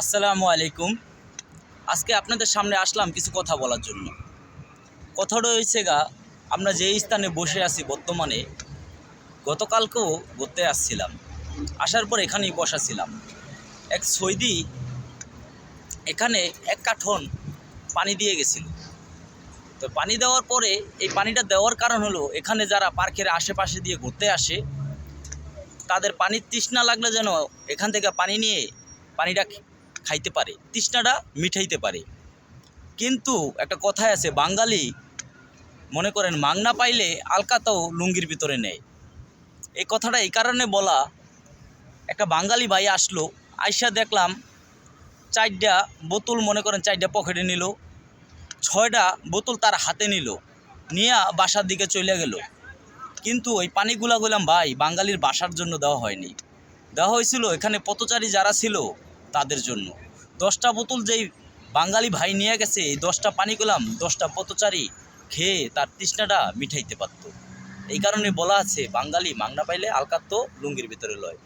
আসসালামু আলাইকুম। আজকে আপনাদের সামনে আসলাম কিছু কথা বলার জন্য। কথা রয়েছে গা, আমরা যে স্থানে বসে আছি বর্তমানে, গতকালকেও ঘুরতে আসছিলাম। আসার পর এখানেই বসা ছিলাম এক সৈদি এখানে এক কাঠন পানি দিয়ে গেছিল। তো পানি দেওয়ার পরে এই পানিটা দেওয়ার কারণ হলো, এখানে যারা পার্কের আশেপাশে দিয়ে ঘুরতে আসে, তাদের পানির তৃষ্ণা লাগলে যেন এখান থেকে পানি নিয়ে পানিটা খাইতে পারে, তৃষ্ণাটা মিঠাইতে পারে। কিন্তু একটা কথাই আছে, বাঙালি মনে করেন মাংনা পাইলে আলকাতাও লুঙ্গির ভিতরে নেয়। এই কথাটা এই কারণে বলা, একটা বাঙালি ভাই আসলো, আইসা দেখলাম চারটা বোতল মনে করেন চারটা পকেটে নিল, ছয়টা বোতল তার হাতে নিল, নিয়ে বাসার দিকে চলে গেল। কিন্তু ওই পানিগুলা গেলাম ভাই, বাঙালির বাসার জন্য দেওয়া হয়নি। দেওয়া হয়েছিল, এখানে পথচারী যারা ছিল তাদের জন্য। দশটা বোতল যেই বাঙালি ভাই নিয়ে গেছে, এই দশটা পানি গোলাম, দশটা পথচারী খেয়ে তার তৃষ্ণাটা মিঠাইতে পারত। এই কারণে বলা আছে, বাঙালি মাংনা পাইলে আলকাত্ত লুঙ্গির ভিতরে লয়।